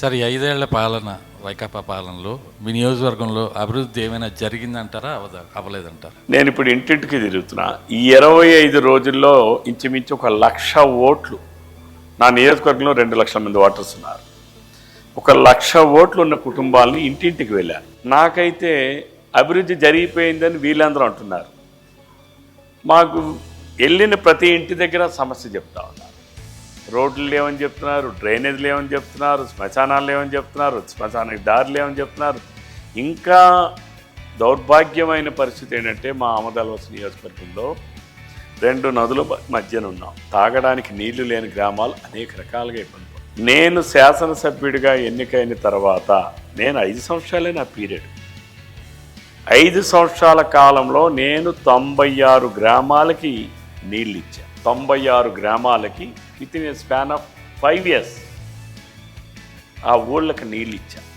Sir ఈ ఐదేళ్ళ పాలన వైకాపా పాలనలో మీ నియోజకవర్గంలో అభివృద్ధి ఏమైనా జరిగిందంటారా? అవదా అవ్వలేదంటారా? నేను ఇప్పుడు ఇంటింటికి తిరుగుతున్నా. ఈ ఇరవై ఐదు రోజుల్లో ఇంచుమించు ఒక లక్ష ఓట్లు నా నియోజకవర్గంలో రెండు లక్షల మంది ఓటర్స్ ఉన్నారు. ఒక లక్ష ఓట్లు ఉన్న కుటుంబాలని ఇంటింటికి వెళ్ళాను. నాకైతే అభివృద్ధి జరిగిపోయిందని వీళ్ళందరూ అంటున్నారు. మాకు వెళ్ళిన ప్రతి ఇంటి దగ్గర సమస్య చెప్తా ఉన్నారు రోడ్లు లేవని చెప్తున్నారు డ్రైనేజ్ లేవని చెప్తున్నారు శ్మశానాలు లేవని చెప్తున్నారు శ్మశానానికి దారి లేవని చెప్తున్నారు. ఇంకా దౌర్భాగ్యమైన పరిస్థితి ఏంటంటే మా ఆమదాలవలస నియోజకవర్గంలో రెండు నదుల మధ్యన ఉన్నాం. తాగడానికి నీళ్ళు లేని గ్రామాలు అనేక రకాలుగా ఇబ్బంది నేను శాసనసభ్యుడిగా ఎన్నికైన తర్వాత నేను ఐదు సంవత్సరాలే నా పీరియడ్. ఐదు సంవత్సరాల కాలంలో నేను తొంభై ఆరు గ్రామాలకి నీళ్ళు ఇచ్చాను తొంభై ఆరు గ్రామాలకి with in span of five years ఆ ఊళ్ళకి నీళ్ళు ఇచ్చాను